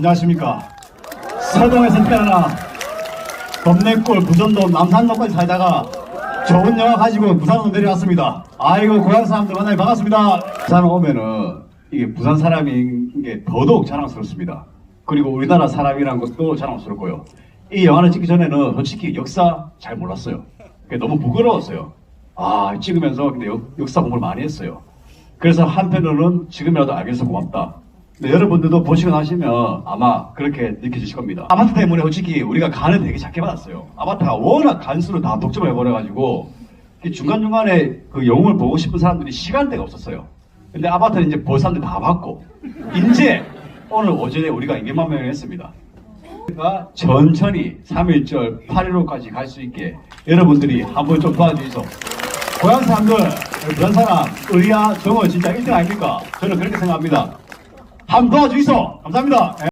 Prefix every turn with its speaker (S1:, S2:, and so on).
S1: 안녕하십니까. 서동에서 태어나 dom내골 부전도 남산동까지 살다가 좋은 영화 가지고 부산으로 내려왔습니다. 아이고 고향 사람들 만나니 반갑습니다. 부산 오면은 이게 부산 사람인 게 더더욱 자랑스럽습니다. 그리고 우리나라 사람이라는 것도 자랑스럽고요. 이 영화를 찍기 전에는 솔직히 역사 잘 몰랐어요. 너무 부끄러웠어요. 아 찍으면서 근데 역, 역사 공부를 많이 했어요. 그래서 한편으로는 지금이라도 알겠어 고맙다. 근데 여러분들도 보시고 나시면 아마 그렇게 느껴지실 겁니다. 아바타 때문에 솔직히 우리가 간을 되게 작게 받았어요. 아바타가 워낙 간수를 다 독점을 해버려가지고 중간중간에 그 영웅을 보고 싶은 사람들이 시간대가 없었어요. 근데 아바타는 이제 볼 사람들 다 봤고 이제 오늘 오전에 우리가 인계만명을 했습니다. 가 천천히 3.1절 8.15까지 갈 수 있게 여러분들이 한번 좀 도와주시소. 고향 사람들, 부산 사람, 의리야 정어 진짜 1등 아닙니까? 저는 그렇게 생각합니다. 한번 도와주시소. 감사합니다.